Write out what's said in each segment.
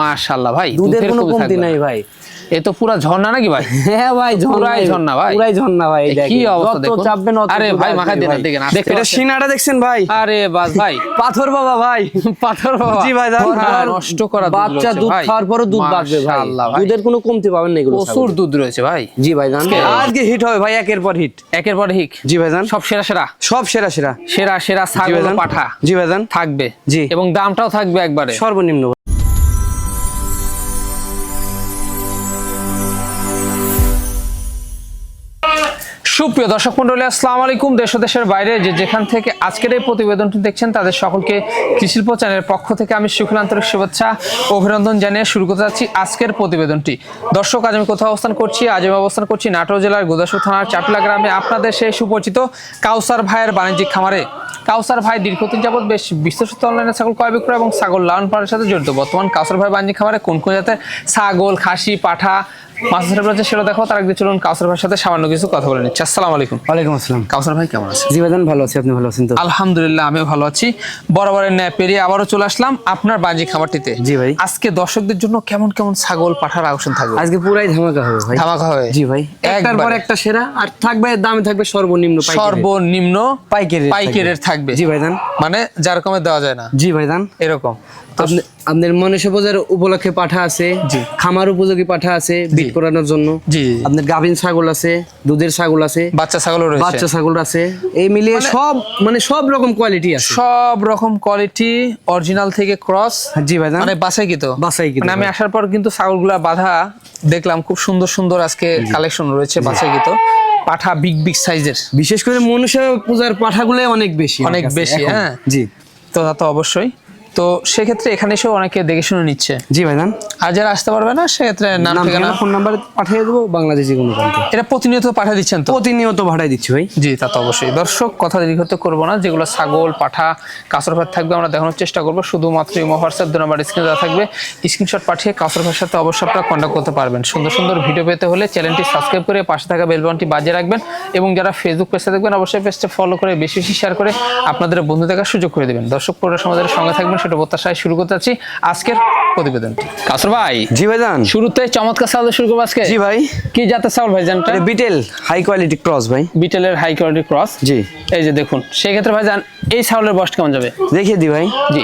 মাশাআল্লাহ ভাই দুধের কোনো কমতি নাই ভাই। এ তো পুরা ঝর্ণা নাকি ভাই? হ্যাঁ ভাই পুরাই ঝর্ণা ভাই। পুরাই ঝর্ণা ভাই কি অবস্থা দেখুন। চাপবেন আরে ভাই মাখা দেন ভাই। দেখেন এটা সিনাটা দেখছেন ভাই? আরে বাস ভাই। পাথর বাবা ভাই। পাথর বাবা। জি ভাই, নষ্ট করা বাচ্চা দুধ খাওয়ার পরও দুধ বাড়বে ভাই। মাশাআল্লাহ ভাই। দুধের কোনো কমতি পাবেন না এগুলো প্রচুর দুধ রয়েছে ভাই। জি ভাই জান। আজকে হিট হবে ভাই একের পর হিট একের পর হিক জি ভাইজান সব সেরা সেরা। সব সেরা সেরা। সেরা সেরা ছাগল পাঠা। জি ভাইজান থাকবে। জি। এবং দামটাও থাকবে একবারে। সর্বনিম্ন সুপ্রিয় দর্শক মন্ডলী আসসালামু আলাইকুম। দেশ দেশের বাইরে যে যেখান থেকে আজকের এই প্রতিবেদনটি দেখছেন, তাদের সকলকে কৃষিল্প চ্যানেলের পক্ষ থেকে আমি সুখল আন্তরিক শুভেচ্ছা, অভিনন্দন জানিয়ে শুরু করতে যাচ্ছি আজকের প্রতিবেদনটি। দর্শক, আজ আমি কোথাও অবস্থান করছি? আজ আমি অবস্থান করছি নাটোর জেলার গোদাসুর থানার চাটলা গ্রামে। আপনাদের সেই সুপরিচিত কাউসার ভাইয়ের বাণিজ্যিক খামারে। কাউসার ভাই দীর্ঘদিন যাবত বেশ বিশ্বস্ত অনলাইনে ছাগল ক্রয় বিক্রয় এবং ছাগল লালন পালনের সাথে জড়িত। বর্তমান কাউসার ভাই বাণিজ্যিক খামারে কোন কোন জাতের ছাগল, খাসি, পাঠা রয়েছে সেটা দেখো তার আগে চলুন কাউসার ভাইয়ের সাথে সামান্য কিছু কথা বলে নিচ্ছি। আসসালামু আলাইকুম। ওয়ালাইকুম আসসালাম। কাউসার ভাই কেমন আছে জি ভাই জান ভালো আছি। আপনি ভালো আছেন তো? আলহামদুলিল্লাহ আমিও ভালো আছি। বরাবরের ন্যায় পেরিয়ে আবারও চলে আসলাম আপনার বাজি খামারটিতে। জি ভাই। আজকে দর্শকদের জন্য কেমন কেমন ছাগল পাঠার আকর্ষণ থাকবে? আজকে পুরাই ধামাকা হবে ভাই। ধামাকা হবে? জি ভাই। একটার পর একটা সেরা আর থাকবে দামে থাকবে সর্বনিম্ন সর্বনিম্ন পাইকারি পাইকারের থাকবে। জি ভাই জান মানে যার কমে দেওয়া যায় না। জি ভাই জান এরকম। আপনার মনীষা বাজার উপলক্ষে পাঠা আছে খামার উপযোগী পাঠা আছে বিট করানোর জন্য। আপনার গাভিন ছাগল আছে দুধের ছাগল আছে বাচ্চা রয়েছে। বাচ্চা ছাগল আছে। এই মিলিয়ে সব মানে সব রকম কোয়ালিটি আছে। সব রকম কোয়ালিটি অরিজিনাল থেকে ক্রস জি ভাই মানে বাসাই কি তো বাছাই কিন্তু মানে আমি আসার পর কিন্তু ছাগলগুলা বাঁধা দেখলাম খুব সুন্দর সুন্দর আজকে কালেকশন রয়েছে বাসাই কি তো পাঠা বিগ বিগ সাইজের বিশেষ করে মনুষ্য পূজার পাঠাগুলো অনেক বেশি অনেক বেশি, হ্যাঁ। জি। তো তা তো অবশ্যই। তো সেক্ষেত্রে এখানে এসেও অনেকে দেখে শুনে নিচ্ছে। জি ভাই জান আর যারা আসতে পারবে না সেক্ষেত্রে নাম ঠিকানা? ফোন নাম্বার পাঠিয়ে দেবো বাংলাদেশি কোনো প্রান্তে। এটা প্রতিনিয়ত পাঠিয়ে দিচ্ছেন তো? প্রতিনিয়ত ভাড়াই দিচ্ছি ভাই। জি তা তো অবশ্যই। দর্শক কথা দীর্ঘত করব না যেগুলো ছাগল পাঠা কাঁচর ভাত থাকবে আমরা দেখানোর চেষ্টা করব। শুধুমাত্র ইমো হোয়াটসঅ্যাপ দু নম্বর স্ক্রিনে দেওয়া থাকবে। স্ক্রিনশট পাঠিয়ে কাঁচর ভাইয়ের সাথে অবশ্যই আপনারা কন্ট্যাক্ট করতে পারবেন। সুন্দর সুন্দর ভিডিও পেতে হলে চ্যানেলটি সাবস্ক্রাইব করে পাশে থাকা বেলবনটি বাজিয়ে রাখবেন এবং যারা ফেসবুক পেজে দেখবেন অবশ্যই পেজটা ফলো করে বেশি বেশি শেয়ার করে আপনাদের বন্ধু দেখার সুযোগ করে দেবেন। দর্শক পুরো সমাজের সঙ্গে থাকবেন। সেটা প্রত্যাশায় শুরু করতে চাচ্ছি আজকের প্রতিবেদনটি কাসর ভাই জি ভাইজান। শুরুতে চমৎকার চাউল শুরু করব আজকে। জি ভাই। কি জাতের চাউল ভাই জানটা বিটেল হাই কোয়ালিটি ক্রস ভাই। বিটেলের হাই কোয়ালিটি ক্রস জি। এই যে দেখুন সেক্ষেত্রে ভাই জান এই চাউলের বস্ট কেমন যাবে? দেখিয়ে দি ভাই। জি।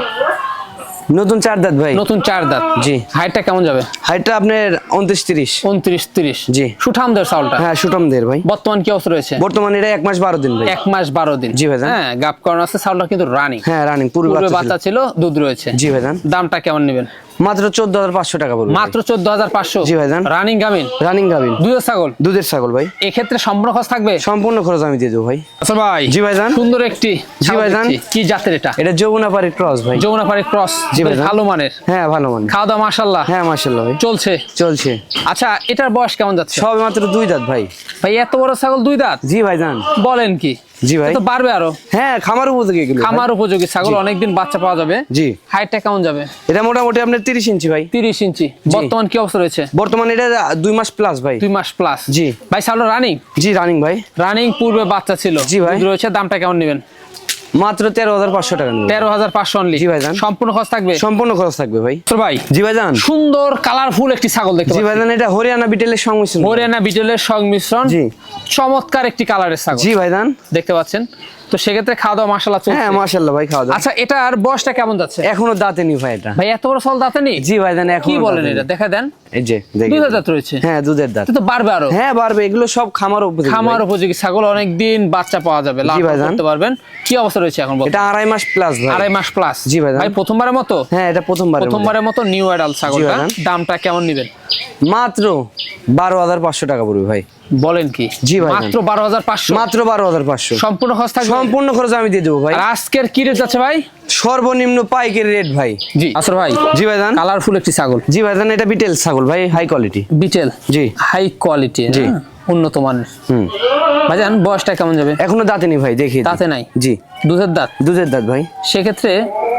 নতুন চার দাঁত ভাই। নতুন চার দাঁত জি। হাইটটা কেমন যাবে? হাইটটা আপনার উনত্রিশ তিরিশ উনত্রিশ তিরিশ। জি। সুঠাম দের চাউলটা? হ্যাঁ সুঠামদের দের ভাই। বর্তমান কি অবস্থা রয়েছে? বর্তমানে এটা এক মাস বারো দিন ভাই। এক মাস বারো দিন। জি ভাইজান। হ্যাঁ গাপ করানো আছে চাউলটা কিন্তু রানিং হ্যাঁ রানিং পূর্বে বাচ্চা ছিল। ছিল দুধ রয়েছে। জি ভাইজান। দামটা কেমন নেবেন? মাত্র চোদ্দ হাজার পাঁচশো টাকা পড়বে মাত্র চোদ্দ হাজার পাঁচশো। জি ভাইজান। রানিং গামিন রানিং গাভিন দুধের ছাগল। দুধের ছাগল ভাই। এক্ষেত্রে সম্পূর্ণ খরচ থাকবে? সম্পূর্ণ খরচ আমি দিয়ে দেবো ভাই। আচ্ছা ভাই জি ভাইজান। সুন্দর একটি জি ভাইজান। কি জাতের এটা? এটা যমুনা পাড়ির ক্রস ভাই। যমুনাপাড়ি ক্রস। জি ভাইজান। ভালো মানের। হ্যাঁ ভালো মান খাওয়া দাওয়া মাসাল্লাহ হ্যাঁ মার্শাল্লাহ ভাই। চলছে। চলছে। আচ্ছা এটার বয়স কেমন যাচ্ছে? সবে মাত্র দুই দাঁত ভাই। ভাই এত বড় ছাগল দুই দাঁত? জি ভাইজান। বলেন কি? জি ভাই। তো বাড়বে আরও। হ্যাঁ খামার উপযোগী এগুলো খামার উপযোগী ছাগল অনেকদিন বাচ্চা পাওয়া যাবে। জি। হাইটটা কেমন যাবে? এটা মোটামুটি আপনার তিরিশ ইঞ্চি ভাই। তিরিশ ইঞ্চি। বর্তমান কি অবস্থা রয়েছে? বর্তমানে এটা দুই মাস প্লাস ভাই। দুই মাস প্লাস জি। ভাই ছাগল রানিং জি রানিং ভাই। রানিং পূর্বে বাচ্চা ছিল। জি ভাই। রয়েছে দামটা কেমন নেবেন? মাত্র তেরো হাজার পাঁচশো টাকা তেরো হাজার পাঁচশো অনলি জি ভাইজান। সম্পূর্ণ খরচ থাকবে? সম্পূর্ণ খরচ থাকবে ভাই। তো ভাই জি ভাইজান। সুন্দর কালারফুল একটি ছাগল দেখতে জি ভাইজান এটা হরিয়ানা বিটেলের সংমিশ্রণ। হরিয়ানা বিটেলের সংমিশ্রণ। জি। চমৎকার একটি কালারের ছাগল। জি ভাইজান। দেখতে পাচ্ছেন? তো সেক্ষেত্রে খাওয়া দাওয়া মাসালা চলছে। হ্যাঁ মাশাল্লাহ ভাই খাওয়া দাওয়া আচ্ছা এটার বয়সটা কেমন যাচ্ছে? এখনও দাঁতে নি ভাই এটা। ভাই এত বড় ফল দাঁতে নেই? জি ভাইজান কি এখনও বলেন এটা? দেখা দেন। এই যে দেখি। দুধের দাঁত রয়েছে। হ্যাঁ দুধের দাঁত। তো বাড়বে আরও। হ্যাঁ বাড়বে এগুলো সব খামার উপযোগী খামার উপযোগী। ছাগল অনেক দিন বাচ্চা পাওয়া যাবে লাভ। করতে পারবেন। কি অবস্থা রয়েছে এখন এটা আড়াই মাস প্লাস ভাই। আড়াই মাস প্লাস জি ভাই ভাই প্রথমবারের মতো? হ্যাঁ এটা প্রথমবার প্রথমবারের মতো নিউ অ্যাডাল ছাগলটা। দামটা কেমন নেবেন? মাত্র বারো হাজার পাঁচশো টাকা পড়বে ভাই। বলেন কি? জি ভাই মাত্র বারো হাজার পাঁচশো। মাত্র বারো হাজার পাঁচশো। সম্পূর্ণ খরচ থাকবে? সম্পূর্ণ খরচ আমি দিয়ে দেবো ভাই। আর আজকের কি রেট আছে ভাই? সর্বনিম্ন পাইকারি রেট ভাই। জি। আসর ভাই জি ভাই কালারফুল একটি ছাগল। জি ভাই এটা বিটেল ছাগল ভাই হাই কোয়ালিটি বিটেল? জি। হাই কোয়ালিটি জি। উন্নত মানের। হুম। ভাইজান বয়সটা কেমন যাবে? এখনও দাঁতে নি ভাই দেখি দাঁতে নাই? জি। দুধের দাঁত? দুধের দাঁত ভাই। সেক্ষেত্রে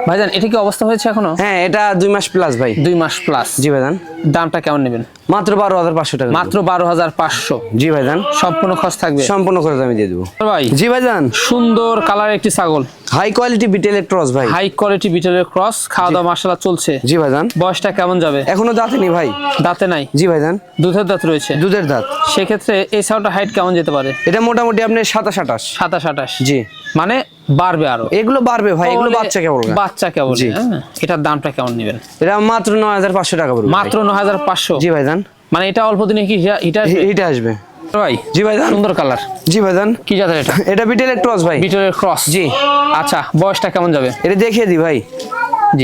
ভাইজান এটা কি অবস্থা হয়েছে এখনও? হ্যাঁ এটা দুই মাস প্লাস ভাই। দুই মাস প্লাস জি ভাইজান। দামটা কেমন নেবেন? মাত্র বারো হাজার পাঁচশো টাকা। মাত্র বারো হাজার পাঁচশো। জি ভাইজান। সম্পূর্ণ খরচ থাকবে? সম্পূর্ণ খরচ আমি দিয়ে দেবো। ভাই জি ভাইজান। সুন্দর কালার একটি ছাগল। হাই কোয়ালিটি বিটেল ক্রস ভাই। হাই কোয়ালিটি বিটেলের ক্রস খাওয়া দাওয়া মশলা চলছে। জি ভাইজান। বয়সটা কেমন যাবে? এখনও দাঁতে দাঁতেনি ভাই। দাঁতে নাই? জি ভাইজান। দুধের দাঁত রয়েছে। দুধের দাঁত। সেক্ষেত্রে এই ছাগলটা হাইট কেমন যেতে পারে? এটা মোটামুটি আপনি সাতাশ আঠাশ। সাতাশ আঠাশ। জি। মানে বাড়বে আরও। এগুলো বাড়বে ভাই এগুলো বাচ্চা কেবল বাচ্চা কেবল হ্যাঁ? এটার দামটা কেমন নেবেন? এটা মাত্র নয় হাজার পাঁচশো টাকা পড়বে মাত্র ন হাজার পাঁচশো? জি ভাইজান। মানে এটা অল্প দিনে কি হিটা- হিটার এ- এইটা আসবে। ভাই জি ভাইজান। সুন্দর কালার। জি ভাইজান। কি জাতের এটা? এটা বিটেল ক্রস ভাই। বিটলের ক্রস জি। আচ্ছা বয়সটা কেমন যাবে? এটা দেখিয়ে দি ভাই।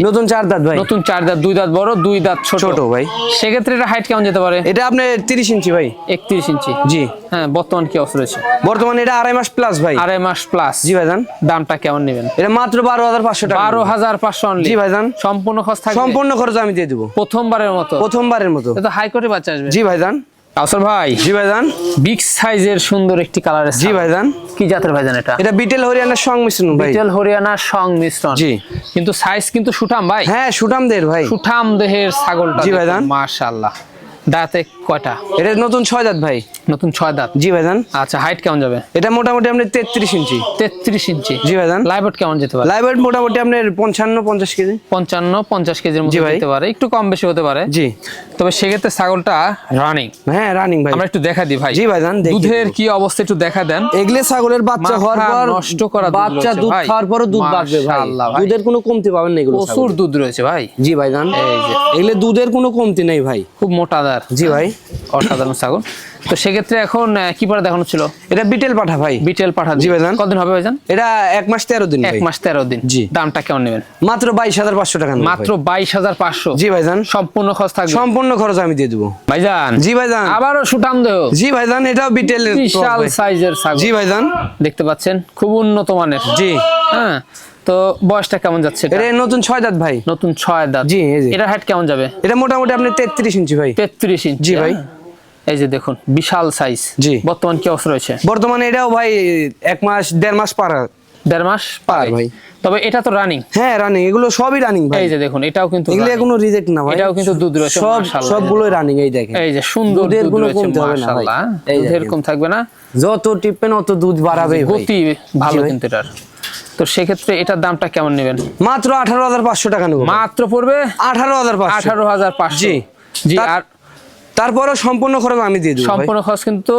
নতুন চার দাঁত ভাই। নতুন চার দাঁত দুই দাঁত বড় দুই দাঁত ছোট। ছোট ভাই। সেক্ষেত্রে এটা হাইট কেমন যেতে পারে? এটা আপনার তিরিশ ইঞ্চি ভাই। একত্রিশ ইঞ্চি। জি। হ্যাঁ বর্তমান কি অবস্থা রয়েছে? বর্তমানে এটা আড়াই মাস প্লাস ভাই। আড়াই মাস প্লাস জি ভাইজান। দামটা কেমন নেবেন? এটা মাত্র বারো হাজার পাঁচশো টাকা। বারো হাজার পাঁচশো অনলি জি ভাইজান। সম্পূর্ণ খরচ থাকবে? সম্পূর্ণ খরচ আমি দিয়ে দেবো। প্রথমবারের মতো? প্রথমবারের মতো। এটা তো হাইকোর্টে বাচ্চা আসবে। জি ভাইজান। ভাই জি ভাইজান। বিগ সাইজের সুন্দর একটি কালার জি ভাইজান। কি জাতের ভাইজান এটা? এটা বিটেল হরিয়ানার সংমিশ্রণ ভাই। বিটেল হরিয়ানার সংমিশ্রণ। জি। কিন্তু সাইজ কিন্তু সুঠাম ভাই। হ্যাঁ দেহের ভাই। সুঠাম দেহের ছাগলটা জি ভাইজান। মাশাআল্লাহ। দাঁতে কয়টা? এটা নতুন ছয় দাঁত ভাই। নতুন ছয় দাঁত? জি ভাইজান। আচ্ছা হাইট কেমন যাবে? এটা মোটামুটি আপনার তেত্রিশ ইঞ্চি। তেত্রিশ ইঞ্চি? জি ভাইজান। লাইভট কেমন যেতে পারে? মোটামুটি আপনার পঞ্চান্ন পঞ্চাশ কেজি। পঞ্চান্ন পঞ্চাশ কেজির ভাই। যেতে পারে। একটু কম বেশি হতে পারে। জি। তবে সেক্ষেত্রে ছাগলটা রানিং হ্যাঁ রানিং ভাই। আমরা একটু দেখা দিই ভাই। জি ভাইজান, দুধের কি অবস্থা একটু দেখা দেন। এগলে ছাগলের বাচ্চা হওয়ার পর নষ্ট করা বাচ্চা দুধ। খাওয়ার পরও দুধ বাড়বে ভাই। দুধের কোনো কমতি পাবেন না এগুলো প্রচুর দুধ রয়েছে ভাই। জি ভাইজান। এই যে। এগুলো দুধের কোনো কমতি নেই ভাই। খুব মোটাদার জি ভাই। অসাধারণ ছাগল। তো সেক্ষেত্রে এখন কি পরে দেখানো ছিল? এটা বিটেল পাঠা ভাই। বিটেল পাঠা জি ভাইজান। কতদিন হবে ভাইজান? এটা এক মাস তেরো দিন এক মাস তেরো দিন। জি। দামটা কেমন নেবেন? মাত্র বাইশ হাজার পাঁচশো টাকা মাত্র ভাই। বাইশ হাজার পাঁচশো। জি ভাইজান। সম্পূর্ণ খরচ থাকবে? সম্পূর্ণ খরচ আমি দিয়ে দেবো। ভাইজান। জি ভাইজান। আবারও সুটাম দেহ। জি ভাইজান এটাও বিটেল বিশাল সাইজের ছাগল। জি ভাইজান। দেখতে পাচ্ছেন খুব উন্নত মানের। জি। হ্যাঁ। তো বয়সটা কেমন যাচ্ছে এটা? এটা নতুন ছয় দাঁত ভাই। নতুন ছয় দাঁত। জি। এটার হাইট কেমন যাবে? এটা মোটামুটি আপনি তেত্রিশ ইঞ্চি ভাই। তেত্রিশ ইঞ্চি জি ভাই। হ্যাঁ? এই যে দেখুন বিশাল সাইজ জি। বর্তমান কি অবস্থা রয়েছে? বর্তমানে এটাও ভাই এক মাস দেড় মাস পার। দেড় মাস পার ভাই। তবে এটা তো রানিং হ্যাঁ রানিং এগুলো সবই রানিং ভাই। এই যে দেখুন এটাও কিন্তু এগুলো কোনো রিজেক্ট না ভাই। এটাও কিন্তু দুধ রয়েছে, সব সবগুলোই রানিং এই দেখেন। এই যে সুন্দর দুধ কোনো রয়েছে হবে না মাশাআল্লাহ। এই দুধ এরকম থাকবে না। যত টিপেন অত দুধ বাড়াবে গতি ভালো কিন্তু এটার। তো সেক্ষেত্রে এটার দামটা কেমন নেবেন? মাত্র আঠারো হাজার পাঁচশো টাকা নেব। মাত্র পড়বে? আঠারো হাজার আঠারো হাজার পাঁচশো। জি। আর তারপরে সম্পূর্ণ খরচ আমি দিয়ে দেবো সম্পূর্ণ খরচ কিন্তু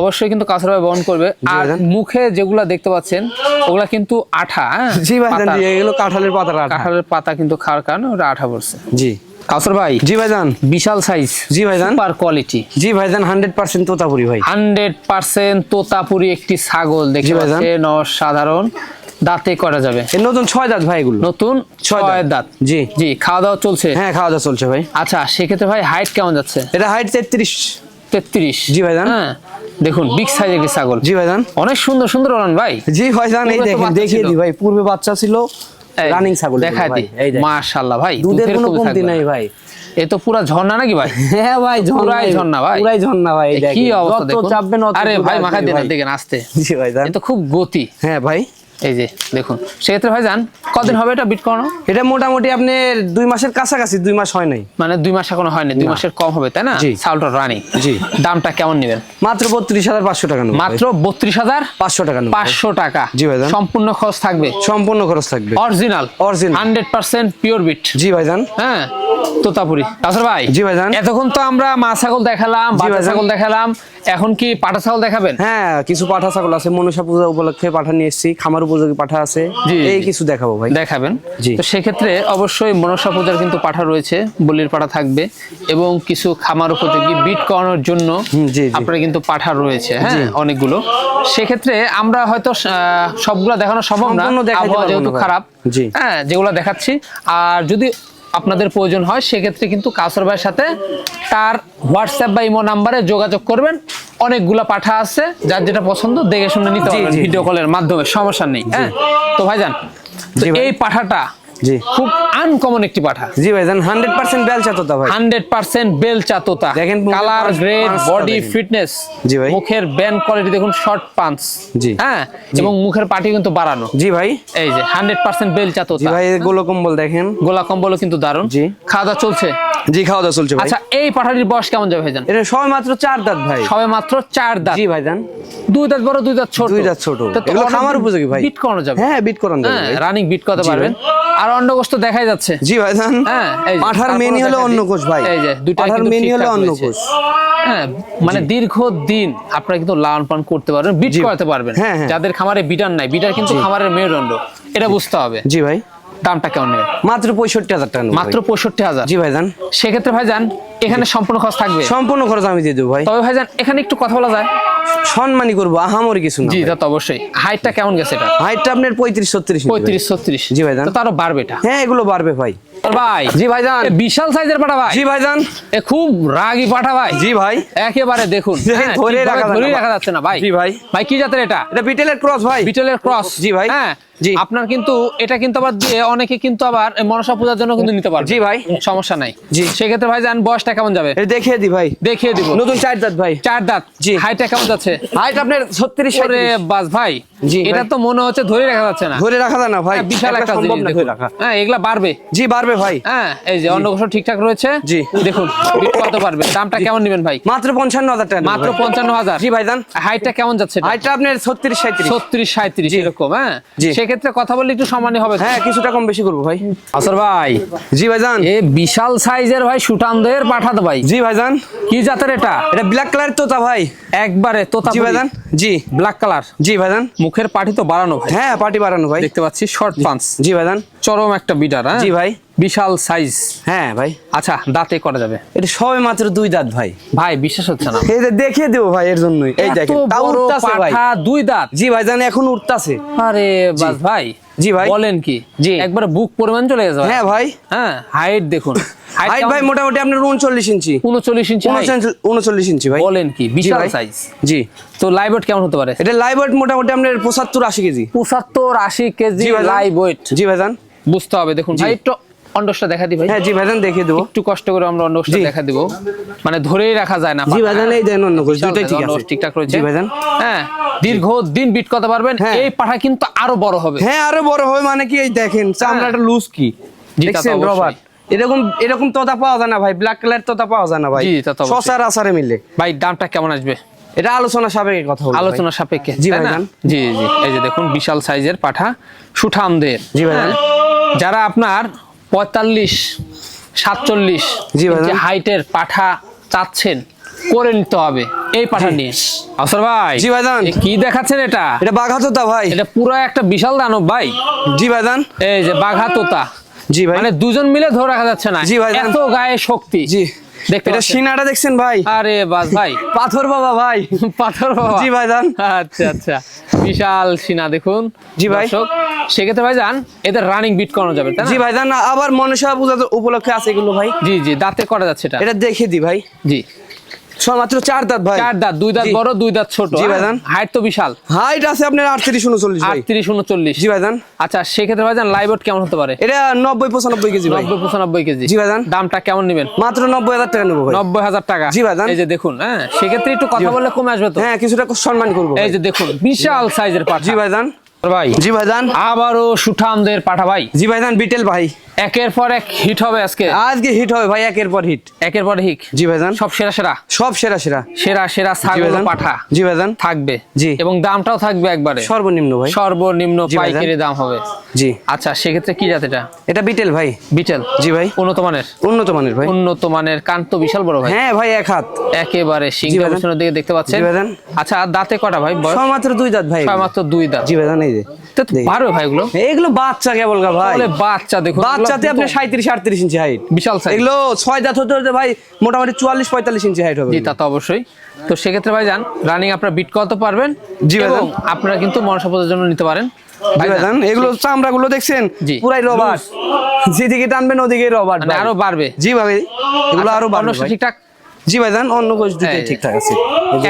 অবশ্যই কিন্তু কাছাড়া বহন করবে। আর মুখে যেগুলা দেখতে পাচ্ছেন ওগুলা কিন্তু আঠা হ্যাঁ? জি ভাই পাতা। এগুলো কাঁঠালের আঠা। কাঁঠালের পাতা কিন্তু খাওয়ার কারণে ওটা আঠা পড়ছে। জি। কাউসার ভাই? জি ভাইজান। বিশাল সাইজ জি ভাইজান। সুপার কোয়ালিটি জি ভাইজান হান্ড্রেড পার্সেন্ট তোতাপুরি ভাই। হান্ড্রেড পার্সেন্ট তোতাপুরি একটি ছাগল দেখতে জি ভাইজান। পাচ্ছেন অসাধারণ। দাঁতে করা যাবে। নতুন ছয় দাঁত ভাই এগুলো। নতুন ছয় দাঁত। জি। জি খাওয়া দাওয়া চলছে? হ্যাঁ খাওয়া দাওয়া চলছে ভাই। আচ্ছা সেক্ষেত্রে ভাই হাইট কেমন যাচ্ছে? এটা হাইট তেত্রিশ। তেত্রিশ। জি ভাইজান। হ্যাঁ দেখুন বিগ সাইজ একটি ছাগল। জি ভাইজান। অনেক সুন্দর সুন্দর ভাই। জি ভাইজান এই দেখেন দেখিয়ে দি ভাই পূর্বে বাচ্চা ছিল রানিং ছাগল দেখা দি এই মাশাআল্লাহ ভাই দুধের কোনো কমতি নাই ভাই। এ তো পুরা ঝর্ণা নাকি ভাই? হ্যাঁ ভাই ঝর্ণাই ঝর্ণা ভাই। পুরাই ঝর্ণা ভাই কি অবস্থা দেখো দেখুন। আরে ভাই মাখাই মাখা দেন দেখেন আসতে। জি ভাই এ তো খুব গতি। হ্যাঁ ভাই। এই যে দেখুন। সেক্ষেত্রে ভাই যান কদিন হবে এটা বিট করানো এটা মোটামুটি আপনার দুই মাসের কাছাকাছি দুই মাস হয় নাই। মানে দুই মাস এখনও হয়নি দুই মাসের কম হবে তাই না? জি। চাউলটা রানি। জি। দামটা কেমন নেবেন? মাত্র বত্রিশ হাজার পাঁচশো টাকা মাত্র বত্রিশ হাজার পাঁচশো টাকা পাঁচশো টাকা। জি ভাইজান। সম্পূর্ণ খরচ থাকবে। সম্পূর্ণ খরচ থাকবে। Original original hundred percent pure bit জি ভাইজান। হ্যাঁ। তোতাপুরি তাছাড়া ভাই জি ভাইজান। এতক্ষণ তো আমরা মা ছাগল দেখালাম বাচ্চা ছাগল দেখালাম এখন কি পাটা ছাগল দেখাবেন? হ্যাঁ কিছু পাঠা ছাগল আছে মনসা পূজা উপলক্ষে পাঠা নিয়ে এসেছি খামার উপযোগী পাঠা আছে এই কিছু দেখাবো ভাই। দেখাবেন। জি। তো সেক্ষেত্রে অবশ্যই মনসা পূজার কিন্তু পাঠা রয়েছে বলির পাঠা থাকবে এবং কিছু খামার উপযোগী বিট করানোর জন্য। আপনার কিন্তু পাঠা রয়েছে হ্যাঁ অনেকগুলো। সেক্ষেত্রে আমরা হয়তো আহ, সবগুলা দেখানো সম্ভব না আবহাওয়া যেহেতু খারাপ হ্যাঁ যেগুলো দেখাচ্ছি আর যদি আপনাদের প্রয়োজন হয় সেক্ষেত্রে কিন্তু কাসর ভাইয়ের সাথে তার হোয়াটসঅ্যাপ বা ইমো নাম্বারে যোগাযোগ করবেন। অনেকগুলা পাঠা আছে যার যেটা পছন্দ দেখে শুনে নিতে হবে পারবেন। ভিডিও কলের মাধ্যমে সমস্যা নেই হ্যাঁ? তো ভাইজান এই পাঠাটা জি। খুব আনকমন একটি পাঠা। জি ভাইজান ভাই। দেখেন কালার গ্রেড বডি ফিটনেস জি ভাই। মুখের ব্যান্ড কোয়ালিটি দেখুন শর্ট পাঞ্চ জি। হ্যাঁ? এবং মুখের পাটি কিন্তু বাড়ানো। জি ভাই। এই যে হান্ড্রেড পার্সেন্ট বেল জি ভাই গোলা কম্বল দেখেন। গোলা কম্বলও কিন্তু দারুণ। জি। খাওয়া দাওয়া চলছে? জি খাওয়া দাওয়া চলছে ভাই। আচ্ছা এই পাঠাটির বয়স কেমন যাবে ভাইজান? এটা সবাই মাত্র চার দাঁত ভাই। সবে মাত্র চার দাঁত। জি ভাইজান। দুই দাঁত বড় দুই দাঁত ছোট। দুই দাঁত ছোট। এগুলো খামার উপযোগী ভাই। বিট করানো যাবে। হ্যাঁ বিট করানো যাবে হ্যাঁ রানিং বিট করতে পারবেন। আর দেখাই যাচ্ছে। জি ভাইজান। হ্যাঁ পাঠার মেনি হলো দেখা অন্য কোষ ভাই। এই যে দুইটা পাঠার মেনি হলো ঠিকঠাক অন্য কোষ। হ্যাঁ মানে দীর্ঘ দিন আপনারা কিন্তু লালন পালন করতে পারবেন বিট। করাতে পারবেন। হ্যাঁ, হ্যাঁ। যাদের খামারে বিটার নাই বিটার কিন্তু খামারের মেরুদণ্ড। এটা বুঝতে হবে। জি ভাই। দামটা কেমন নেবেন? মাত্র পঁয়ষট্টি হাজার টাকা মাত্র ভাই। পঁয়ষট্টি হাজার? জি ভাইজান। সেক্ষেত্রে ভাইজান এখানে সম্পূর্ণ খরচ থাকবে? সম্পূর্ণ খরচ আমি দিয়ে দেবো ভাই। তবে ভাইজান এখানে একটু কথা বলা যায়। সম্মানই করব আহামরি কিছু না জি ভাই। তা তো অবশ্যই। হাইটটা কেমন গেছে এটা? হাইটটা আপনার পঁয়ত্রিশ ছত্রিশ পঁয়ত্রিশ ছত্রিশ। জি ভাইজান। তো তারও বাড়বে এটা। হ্যাঁ এগুলো বাড়বে ভাই। আর ভাই। জি ভাইজান। বিশাল সাইজের পাঠা ভাই। জি ভাইজান। এ খুব রাগী পাঠা ভাই। জি ভাই। একেবারে দেখুন ধরে রাখা যায় ধরেই না, রাখা যাচ্ছে না ভাই। জি, ভাই। ভাই কি জাতের এটা? এটা বিটেলের ক্রস ভাই। বিটেলের ক্রস। জি, ভাই। হ্যাঁ জি। আপনার কিন্তু এটা কিন্তু আবার দিয়ে অনেকে কিন্তু আবার মনসা পূজার জন্য কিন্তু নিতে পারবে। জি, ভাই। সমস্যা নাই। জি। সেক্ষেত্রে ভাই জান বয়সটা কেমন যাবে? দেখিয়ে দি ভাই। দেখিয়ে দিব। নতুন চার দাঁত ভাই। চার দাঁত? জি। হাইটটা কেমন যাচ্ছে? হাইট আপনার ছত্রিশ বাস ভাই। জি, এটা তো মনে হচ্ছে ধরে রাখা যাচ্ছে না। ধরে রাখা যায় না ভাই। হ্যাঁ, বিশাল একটা সম্ভব না ধরে রাখা। হ্যাঁ এগুলা বাড়বে। জি বাড়বে ভাই? হ্যাঁ এই যে অন্য কিছু ঠিকঠাক রয়েছে? জি। দেখুন কত পারবে? দামটা কেমন নেবেন ভাই? মাত্র পঞ্চান্ন হাজার টাকা মাত্র ভাই। পঞ্চান্ন হাজার? জি ভাইজান হাইটটা কেমন যাচ্ছে হাইটটা আপনার ছত্রিশ সাঁত্রিশ ছত্রিশ সাঁত্রিশ এরকম হ্যাঁ। সেক্ষেত্রে কথা বললে একটু সমানই হবে। হ্যাঁ কিছুটা কম বেশি করব ভাই। আসর ভাই। জি ভাইজান এ বিশাল সাইজের ভাই সুটামদের পাঠাতো ভাই। জি ভাইজান কি জাতের এটা? এটা ব্ল্যাক কালার তোতা ভাই। একবারে তোতা জি ভাইজান জি। ব্ল্যাক কালার জি ভাইজান মুখের পাটি তো বাড়ানো ভাই। হ্যাঁ পাটি বাড়ানো ভাই। দেখতে পাচ্ছি শর্ট পাঞ্চ জি ভাই ভাইজান চরম একটা বিটার হ্যাঁ? জি ভাই। বিশাল সাইজ হ্যাঁ ভাই। আচ্ছা দাঁতে করা যাবে? এটা সবে মাত্র দুই দাঁত ভাই। ভাই বিশ্বাস হচ্ছে না। এই যে দেখিয়ে দেবো ভাই এর জন্যই। এই দেখেন তাও উঠতাছে ভাই। দুই দাঁত? জি ভাই জানেন এখন উঠতাছে। আরে বাস ভাই জি ভাই। বলেন কি? জি। একবার বুক পরিমাণ চলে গেছে হ্যাঁ ভাই। হ্যাঁ হাইট দেখুন। হাইট ভাই মোটামুটি আপনার উনচল্লিশ ইঞ্চি। উনচল্লিশ ইঞ্চি height। উনচল্লিশ- উনচল্লিশ ইঞ্চি ভাই। বলেন কি বিশাল সাইজ জি। তো লাইভ ওয়েট কেমন হতে পারে? এটা লাইভ ওয়েট মোটামুটি আপনার পঁচাত্তর আশি কেজি। পঁচাত্তর আশি কেজি জি লাইভ ওয়েট জি ভাইজান। বুঝতে হবে দেখুন ভাই একটু অন্ডসটা দেখা ভাই। হ্যাঁ জি ভাইজান দেখিয়ে দেবো। একটু কষ্ট করে আমরা অন্ডসটা। দেখা দিব। মানে ধরেই রাখা যায় না জি ভাইজান এই দেন অন্য দুইটাই ঠিক আছে। ঠিকঠাক রয়েছে। জি ভাইজান। হ্যাঁ দীর্ঘ দিন বিট করতে পারবেন হ্যাঁ। এই পাঠা কিন্তু আরও বড় হবে। হ্যাঁ আরও বড় হবে মানে কি এই দেখেন চামড়াটা লুজ কি? জি, তা রবার্ট এরকম এরকম তোতা পাওয়া যায় না ভাই ব্ল্যাক কালার তোতা পাওয়া যায় না ভাই। শশার আসারে মিলে ভাই দামটা কেমন আসবে? এটা আলোচনা সাপেক্ষে কথা বলব আলোচনা সাপেক্ষে জি না? জি জি এই যে দেখুন বিশাল সাইজের পাঠা সুঠামদের। জি ভাইজান। হ্যাঁ, যারা আপনার পঁয়তাল্লিশ সাতচল্লিশ জি ভাইজান। হাইটের পাঠা চাচ্ছেন করে নিতে হবে এই পাঠা নিয়ে। আসর ভাই জি ভাইজান। কি দেখাচ্ছেন এটা? এটা বাঘা তোতা ভাই। এটা পুরো একটা বিশাল দানব ভাই। জি ভাইজান এই যে বাঘা তোতা। জি ভাই। মানে দুজন মিলে ধরে রাখা যাচ্ছে না। জি ভাইজান। এত গায়ে শক্তি। জি। এটা সিনাটা দেখছেন ভাই। আরে বাস ভাই। পাথর বাবা ভাই। পাথর বাবা। জি ভাইজান আচ্ছা আচ্ছা। বিশাল সিনা দেখুন। জি ভাই। সেক্ষেত্রে ভাই এদের রানিং বিট করানো যাবে তাই জি ভাইজান আবার মনসা পূজা উপলক্ষে আছে এগুলো ভাই। জি জি দাঁতে করা যাচ্ছে এটা। এটা দেখে দি ভাই। জি। মাত্র চার দাঁত ভাই। চার দাঁত দুই দাঁত বড় দুই দাঁত ছোট জি ভাইজান। হাইট তো বিশাল। হাইট আছে আপনার আটত্রিশ উনচল্লিশ ভাই। আটত্রিশ উনচল্লিশ। জি ভাইজান। আচ্ছা সেক্ষেত্রে ভাই যান লাইভ কেমন হতে পারে? এটা নব্বই পঁচানব্বই কেজি ভাই। নব্বই পঁচানব্বই কেজি। জি ভাইজান। দামটা কেমন নেবেন? মাত্র নব্বই হাজার টাকা নেব ভাই। নব্বই হাজার টাকা। জি ভাইজান। এই যে দেখুন হ্যাঁ সেক্ষেত্রে একটু কথা বললে কমে আসবে তো? হ্যাঁ কিছুটা সম্মান করব এই যে দেখুন বিশাল সাইজের পাঠা জি ভাইজান। ভাই জি ভাইজান। আবারও সুঠামদের পাঠা ভাই। জি ভাইজান বিটেল ভাই। একের পর এক হিট হবে আজকে। আজকে হিট হবে ভাই একের পর হিট একের পর হিট জি ভাইজান। সব সেরা সেরা। সব সেরা সেরা। সেরা সেরা ছাগল পাঠা। জি ভাইজান। থাকবে। জি। এবং দামটাও থাকবে একবারে। সর্বনিম্ন ভাই। সর্বনিম্ন পাইকারি দাম হবে। জি। আচ্ছা সেক্ষেত্রে কি জাত এটা? এটা বিটেল ভাই। বিটেল। জি ভাই। উন্নত মানের। উন্নত মানের ভাই। উন্নত মানের কান তো বিশাল বড় ভাই। হ্যাঁ ভাই এক হাত। একেবারে জি সিংহ পিছনের দিকে দেখতে পাচ্ছেন। জি ভাইজান। আচ্ছা আর দাঁতে কটা ভাই বয়স? মাত্র দুই দাঁত ভাই। মাত্র দুই দাঁত। জি ভাইজান এই যে। তো দেখি। ভাই এগুলো? এগুলো বাচ্চা কেবল গা ভাই। বলে বাচ্চা দেখুন। বাচ্চাতে তো সাঁত্রিশ আটত্রিশ ইঞ্চি হাইট বিশাল সাইজ এগুলো ছয় দাঁত হতে হতে ভাই মোটামুটি চুয়াল্লিশ পঁয়তাল্লিশ ইঞ্চি হাইট হবে। জি তা তো অবশ্যই। তো সেক্ষেত্রে ভাই যান রানিং আপনারা বিট করতে পারবেন? জি এবং আপনারা কিন্তু মনসা পূজার জন্য নিতে পারেন। ভাইজান, ভাইজান এগুলো চামড়া গুলো দেখছেন? পুরাই রবার যেদিকে টানবেন ওদিকে রবার মানে আরও বাড়বে। জি ভাই এগুলো আচ্ছা, আরও বাড়বে ঠিকঠাক? জি ভাইজান অন্য দুটোই ঠিকঠাক আছে।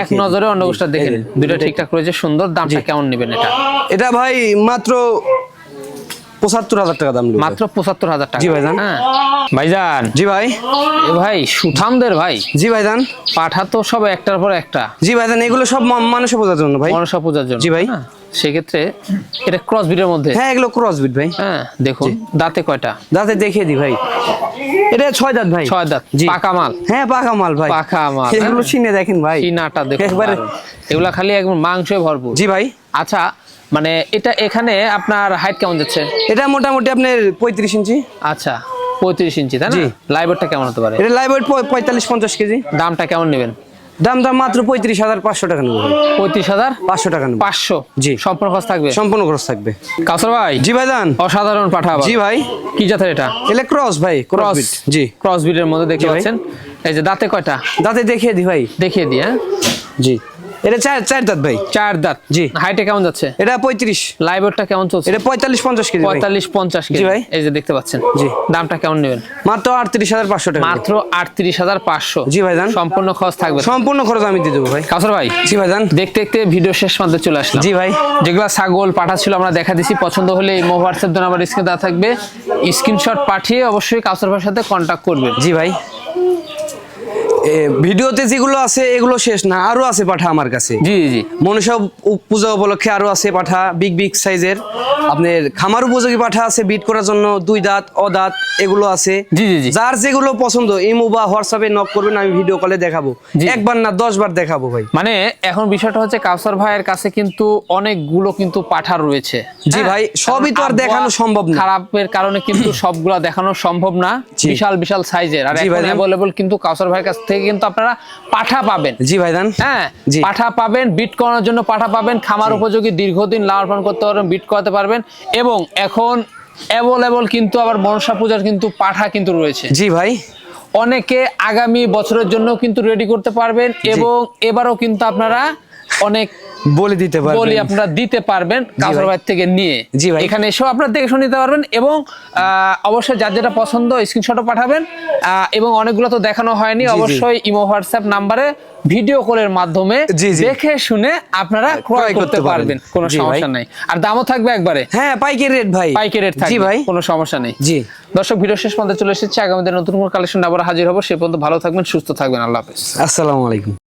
এক নজরে অন্য গোষ্ঠটা দেখে নিন দুটো ঠিকঠাক রয়েছে সুন্দর দামটা কেমন নেবেন এটা? এটা ভাই মাত্র পঁচাত্তর হাজার টাকা দাম মাত্র পঁচাত্তর হাজার টাকা। জি ভাইজান। হ্যাঁ। ভাইজান। জি ভাই। এ ভাই সুঠামদের ভাই। জি ভাইজান। পাঠা তো সব একটার পর একটা। জি ভাইজান এগুলো সব মানুষে বোঝার জন্য ভাই। মনসা পূজার জন্য জি ভাই। হ্যাঁ, সেক্ষেত্রে এটা ক্রস বিটের মধ্যে। হ্যাঁ এগুলো ক্রস বিট ভাই। হ্যাঁ দেখুন দাঁতে কয়টা? দাঁতে দেখিয়ে দি ভাই। এটা ছয় দাঁত ভাই। ছয় দাঁত। পাকা মাল। হ্যাঁ পাকা মাল ভাই। পাকা মাল, এগুলো হ্যাঁ। চিনে দেখেন ভাই। চিনাটা দেখুন একবারে এগুলা খালি একদম মাংসে ভরপুর। জি ভাই। আচ্ছা মানে এটা এখানে আপনার হাইট কেমন যাচ্ছে? এটা মোটামুটি আপনার পঁয়ত্রিশ ইঞ্চি। আচ্ছা পঁয়ত্রিশ ইঞ্চি তাই না। কেমন হতে পারে? এটা লাইভ ওয়েট পঁয়তাল্লিশ পঞ্চাশ কেজি। দামটা কেমন নেবেন? দাম দাম মাত্র পঁয়ত্রিশ হাজার পাঁচশো টাকা নেব। ভাই পঁয়ত্রিশ হাজার পাঁচশো টাকা নেব। পাঁচশো? জি। সম্পূর্ণ খরচ থাকবে? সম্পূর্ণ খরচ থাকবে। কাউসার ভাই? জি ভাই দান অসাধারণ পাঠা জি ভাই। কি জাতের এটা? এটা ক্রস ভাই ক্রস ক্রস জি। ক্রস বিটের মধ্যে দেখতে পাচ্ছেন। এই যে দাঁতে কয়টা? দাঁতে দেখিয়ে দি ভাই। দেখিয়ে দি হ্যাঁ? জি। এটা চার চার দাঁত ভাই। চার দাঁত। জি। হাইটে কেমন যাচ্ছে? এটা পঁয়ত্রিশ। লাইভারটা কেমন চলছে? এটা পঁয়তাল্লিশ পঞ্চাশ কেজি পঁয়তাল্লিশ পঞ্চাশ কেজি। ভাই। এই যে দেখতে পাচ্ছেন। জি। দামটা কেমন নেবেন? মাত্র আটত্রিশ হাজার পাঁচশো টাকা। মাত্র আটত্রিশ হাজার পাঁচশো। জি ভাইজান। সম্পূর্ণ খরচ থাকবে। সম্পূর্ণ খরচ আমি দিয়ে দেবো ভাই। কাসর ভাই জি ভাইজান। দেখতে দেখতে ভিডিও শেষ প্রান্তে চলে আসলাম। জি ভাই। যেগুলো ছাগল পাঠা ছিল আমরা দেখা দিছি। পছন্দ হলে এই হোয়াটসঅ্যাপ দেন আমার স্ক্রিনে দেওয়া থাকবে। স্ক্রিনশট পাঠিয়ে অবশ্যই কাউসার ভাইয়ের সাথে কন্ট্যাক্ট করবেন। জি ভাই। ভিডিওতে যেগুলো আছে এগুলো শেষ না আরও আছে পাঠা আমার কাছে জি জি মনসা পূজা উপলক্ষে আরও আছে পাঠা বিগ বিগ সাইজের আপনার খামার উপযোগী পাঠা আছে বিট করার জন্য দুই দাঁত অদাঁত এগুলো আছে জি, জি। যার যেগুলো পছন্দ ইমো বা হোয়াটসঅ্যাপে নক করবেন আমি ভিডিও কলে দেখাবো একবার না দশ বার দেখাবো ভাই মানে এখন বিষয়টা হচ্ছে কাউসার ভাইয়ের কাছে কিন্তু অনেকগুলো কিন্তু পাঠা রয়েছে জি হ্যাঁ? ভাই, সবই তো আর দেখানো সম্ভব না। খারাপের কারণে কিন্তু সবগুলা দেখানো সম্ভব না। বিশাল বিশাল সাইজের আর এখন। অ্যাভেলেবল কিন্তু কাউসার ভাইয়ের কাছ থেকে কিন্তু আপনারা পাঠা পাবেন। জি ভাইদান হ্যাঁ জি। পাঠা পাবেন বিট করানোর জন্য পাঠা পাবেন খামার উপযোগী দীর্ঘদিন লালন পালন করতে পারবেন বিট করাতে পারবেন এবং এখন অ্যাভেলেবল কিন্তু আবার মনসা পূজার কিন্তু পাঠা কিন্তু রয়েছে। জি ভাই। অনেকে আগামী বছরের জন্য কিন্তু রেডি করতে পারবেন এবং এবারও কিন্তু আপনারা অনেক বলে দিতে পারবেন। বলি আপনারা দিতে পারবেন কাউসার ভাই। থেকে নিয়ে। জি ভাই। এখানে এসেও আপনারা দেখে শুনে নিতে পারবেন এবং অবশ্যই যার যেটা পছন্দ স্ক্রিনশটও পাঠাবেন এবং অনেকগুলো তো দেখানো হয়নি। অবশ্যই ইমো হোয়াটসঅ্যাপ নাম্বারে ভিডিও কলের মাধ্যমে। দেখে শুনে আপনারা ক্রয় করতে পারবেন। কোনো সমস্যা নাই। আর দামও থাকবে একবারে। হ্যাঁ পাইকারি রেট ভাই। পাইকারি রেট জি থাকবে। ভাই। কোনো সমস্যা নেই। জি। দর্শক ভিডিও শেষ পর্যন্ত চলে এসেছে। আগামী দিনে নতুন কোনো কালেকশন আবার হাজির হব। সে পর্যন্ত ভালো থাকবেন সুস্থ থাকবেন। আল্লাহ হাফেজ। আসসালামু আলাইকুম।